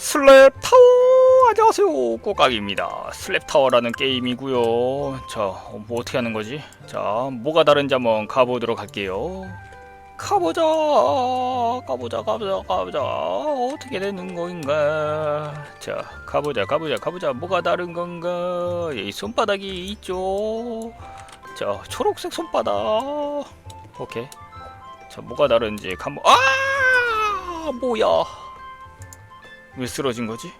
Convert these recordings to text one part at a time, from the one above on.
슬랩 타워! 안녕하세요 꼬깍입니다. 슬랩 타워라는 게임이고요. 자뭐 어떻게 하는 거지? 자 뭐가 다른지 한번 가보도록 할게요. 가보자! 가보자 가보자 가보자. 어떻게 되는 거인가? 자 가보자 가보자 가보자. 뭐가 다른 건가? 여기 손바닥이 있죠? 자 초록색 손바닥. 오케이. 자 뭐가 다른지 한번 아! 뭐야 왜 쓰러진 거지?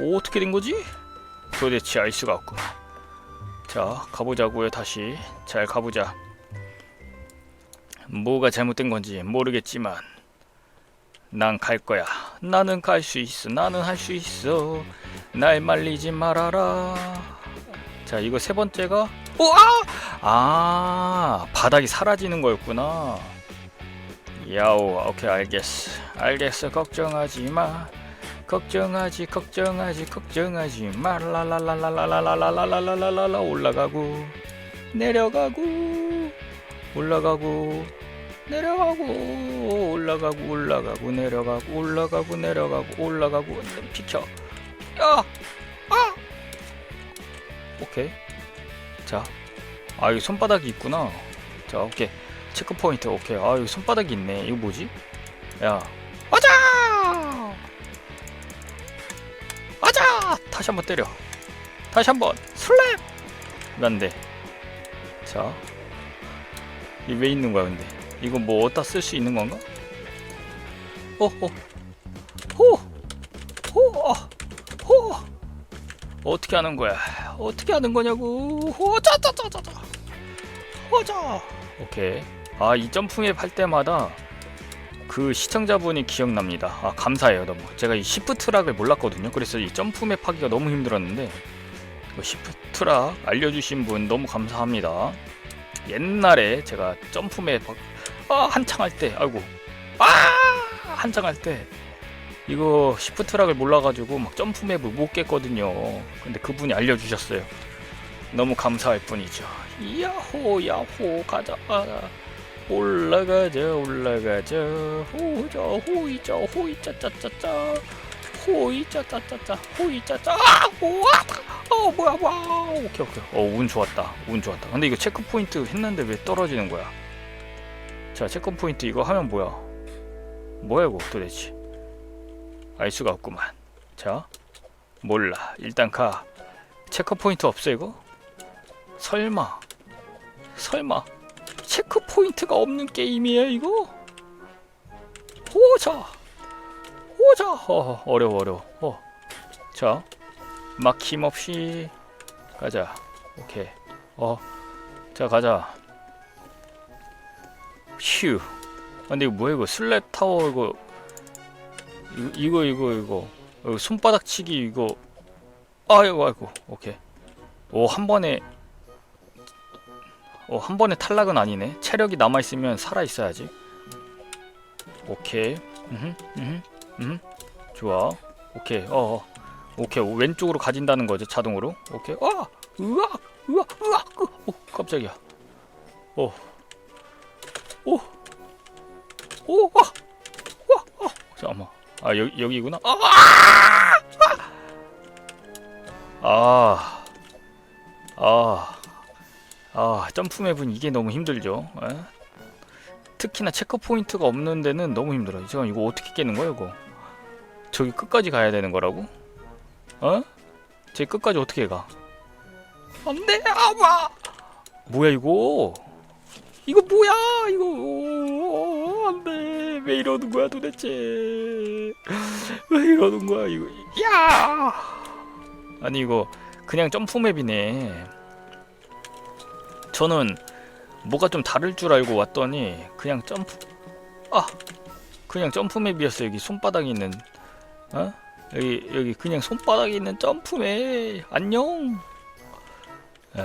어떻게 된 거지? 도대체 알 수가 없구만. 자, 가보자고요, 다시. 잘 가보자. 뭐가 잘못된 건지 모르겠지만, 난 갈 거야. 나는 갈 수 있어. 나는 할 수 있어. 날 말리지 말아라. 자, 이거 세 번째가, 오, 아! 아, 바닥이 사라지는 거였구나. 야오 오케이 알겠어. 알겠어 걱정하지 마. 걱정하지 걱정하지 걱정하지 마. 라라라라라라라라라라라라 올라가고 내려가고 올라가고 내려가고 올라가고 올라가고 내려가고 올라가고 내려가고 올라가고 비켜 야! 아! 오케이. 자 아 여기 손바닥이 있구나. 자 오케이 체크 포인트 오케이. 아 여기 손바닥이 있네. 이거 뭐지? 야. 맞아! 맞아! 다시 한번 때려. 다시 한번. 슬랩 난데. 자. 이 왜 있는 거야 근데? 이거 뭐 어디다 쓸 수 있는 건가? 어어. 호호호 호! 어떻게 하는 거야? 어떻게 하는 거냐고. 호자자자자자. 호자. 오케이 아 이 점프맵 할 때마다 그 시청자분이 기억납니다. 아 감사해요 너무. 제가 이 시프트락을 몰랐거든요. 그래서 이 점프맵 하기가 너무 힘들었는데 그 시프트락 알려주신 분 너무 감사합니다. 옛날에 제가 점프맵 막- 아 한창 할 때 아이고 아 한창 할 때 이거 시프트락을 몰라가지고 막 점프맵을 못 깼거든요. 근데 그분이 알려주셨어요. 너무 감사할 뿐이죠. 야호 야호 가자 올라가자 올라가자. 호자 호이자 호이자 짜짜짜. 호이자 짜짜짜. 호이자 짜. 우와! 어 뭐야 와. 오케이 오케이. 어운 좋았다. 운 좋았다. 근데 이거 체크 포인트 했는데 왜 떨어지는 거야? 자 체크 포인트 이거 하면 뭐야? 뭐야 이거 도대체? 알 수가 없구만. 자 몰라. 일단 가. 체크 포인트 없어 이거? 설마. 설마 체크 포인트가 없는 게임이에요 이거? 오자! 오자! 어, 어려워 어려워. 어. 자 막힘없이 가자. 오케이. 어자 가자. 휴. 아, 근데 이거 뭐야 이거? 슬랩 타워 이거. 이거 이거 이거 이거. 어, 손바닥 치기 이거. 아이고 아이고. 오케이. 오 한 번에 어, 한 번에 탈락은 아니네. 체력이 남아 있으면 살아 있어야지. 오케이. 음, 음, 음. 좋아. 오케이. 어, 어. 오케이. 왼쪽으로 가진다는 거죠, 자동으로. 오케이. 아! 으아! 으아! 으아! 으, 오, 깜짝이야. 오. 오. 오! 와! 와! 아! 잠깐만. 아, 여기 여기구나. 아! 아! 아. 아 점프맵은 이게 너무 힘들죠. 에? 특히나 체크포인트가 없는 데는 너무 힘들어요. 지금 이거 어떻게 깨는 거야 이거? 저기 끝까지 가야 되는 거라고? 어? 제 끝까지 어떻게 가? 안돼 아마! 뭐야 이거? 이거 뭐야? 이거 안돼. 왜 이러는 거야 도대체? 왜 이러는 거야 이거? 야! 아니 이거 그냥 점프맵이네 저는 뭐가 좀 다를 줄 알고 왔더니 그냥 점프 아 그냥 점프맵이었어 여기 손바닥에 있는 어? 여기 여기 그냥 손바닥에 있는 점프맵. 안녕. 예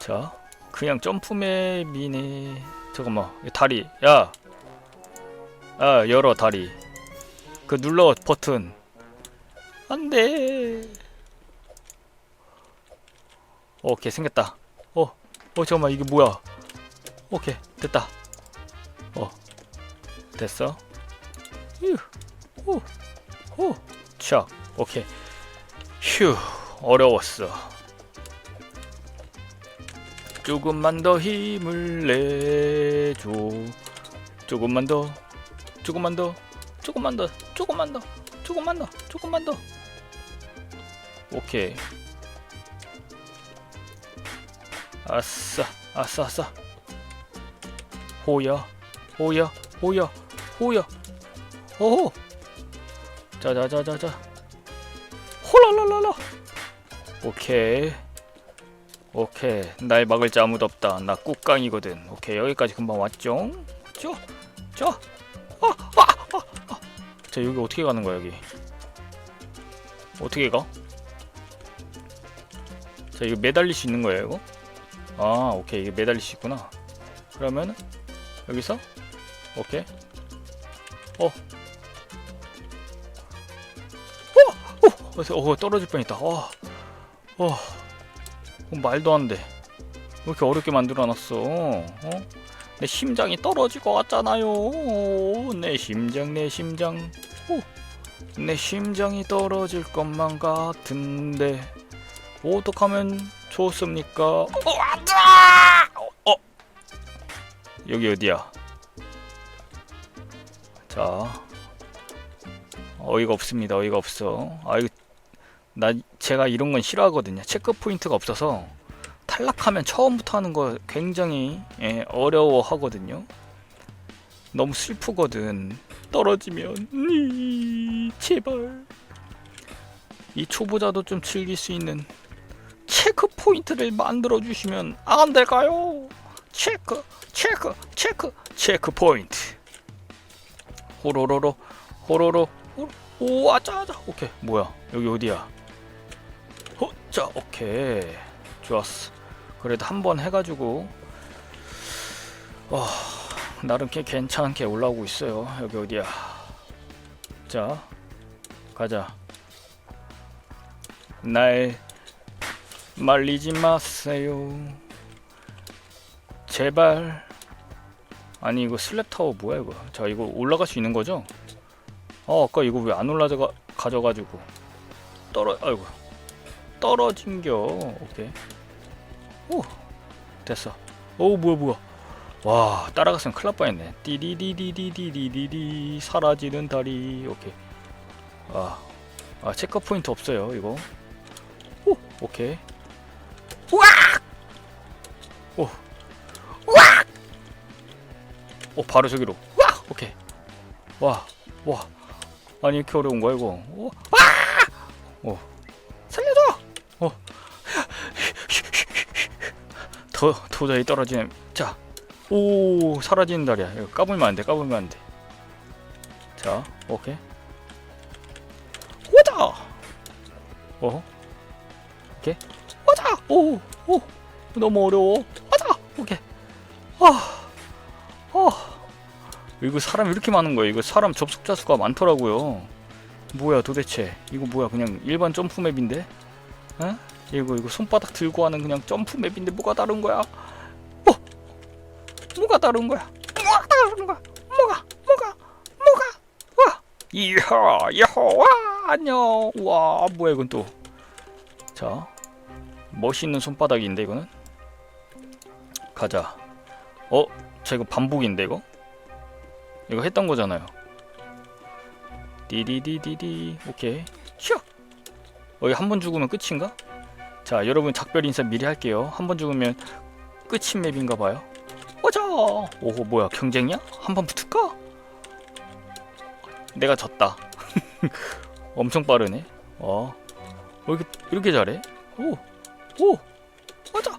자 그냥 점프맵이네. 잠깐만 이 다리 야. 아, 열어 다리. 그 눌러 버튼. 안돼. 오케이 생겼다 어, 어 잠깐만 이게 뭐야? 오케이 됐다. 어, 됐어. 휴, 오, 호, 촥, 오케이. 휴, 어려웠어. 조금만 더 힘을 내줘. 조금만 더, 조금만 더, 조금만 더, 조금만 더, 조금만 더, 조금만 더. 오케이. 아싸, 아싸, 아싸. 호야, 호야, 호야, 호야. 호호. 자자자자자. 홀랄랄랄라. 오케이. 오케이. 날 막을 자 아무도 없다. 나 꾹깡이거든. 오케이. 여기까지 금방 왔죠? 저, 저. 아, 아, 아, 아. 자, 여기 어떻게 가는 거야, 여기? 어떻게 가? 자, 이거 매달릴 수 있는 거예요, 이거? 아, 오케이. 이게 매달릴 수 있구나. 그러면은 여기서 오케이. 어. 어, 어, 어, 떨어질 뻔했다. 어, 어, 어, 말도 안 돼. 왜 이렇게 어렵게 만들어놨어? 어? 내 심장이 떨어질 것 같잖아요. 내 심장, 내 심장. 오, 내 심장이 떨어질 것만 같은데 어떡하면 좋습니까? 어, 안다! 어, 여기 어디야? 자, 어이가 없습니다. 어이가 없어. 아 이거 나 제가 이런 건 싫어하거든요. 체크 포인트가 없어서 탈락하면 처음부터 하는 거 굉장히 예, 어려워 하거든요. 너무 슬프거든. 떨어지면 이, 제발 이 초보자도 좀 즐길 수 있는 체크 포인트를 만들어 주시면 안 될까요? 체크, 체크, 체크, 체크 포인트. 호로로로, 호로로, 호로. 오, 아짜아짜. 오케이, 뭐야? 여기 어디야? 호, 자, 오케이, 좋았어. 그래도 한 번 해가지고, 와, 나름 꽤 괜찮게 올라오고 있어요. 여기 어디야? 자, 가자. 날 말리지 마세요. 제발. 아니 이거 슬랩 타워 뭐야 이거? 자 이거 올라갈 수 있는 거죠? 어 아까 이거 왜 안 올라가 가져가지고 떨어 아이고 떨어진겨. 오케이. 오 됐어. 오 뭐야 뭐야. 와 따라갔으면 큰일 날 뻔했네. 띠디디디디디디디 사라지는 다리. 오케이. 아, 아 체크 포인트 없어요 이거. 오 오케이. 오. 와! 오, 바로 저기로. 와! 오케이. 와. 와. 아니, 이렇게 어려운 거야, 이거. 오. 와! 오. 살려줘! 어. 더, 도저히 떨어지네. 자. 오, 사라지는 달이야. 이거 까불면 안 돼, 까불면 안 돼. 자, 오케이. 오자! 어? 오케이. 오자! 오! 오! 너무 어려워. 오케이. 아, 아, 이거 사람 이렇게 많은 거야. 이거 사람 접속자 수가 많더라고요. 뭐야 도대체? 이거 뭐야? 그냥 일반 점프 맵인데? 어? 이거 이거 손바닥 들고 하는 그냥 점프 맵인데 뭐가 다른 거야? 어? 뭐가 다른 거야? 뭐가 다른 거야? 뭐가? 뭐가? 뭐가? 와! 이하, 이하, 와! 안녕. 와, 뭐야 이건 또? 자, 멋있는 손바닥인데 이거는? 가자. 어? 자 이거 반복인데 이거? 이거 했던 거잖아요. 디디디디디 오케이. 슈. 어 이거 한번 죽으면 끝인가? 자 여러분 작별 인사 미리 할게요. 한 번 죽으면 끝인 맵인가 봐요. 오자. 오호 뭐야 경쟁이야? 한 번 붙을까? 내가 졌다. 엄청 빠르네. 어. 어 이렇게 이렇게 잘해? 오. 오. 맞아.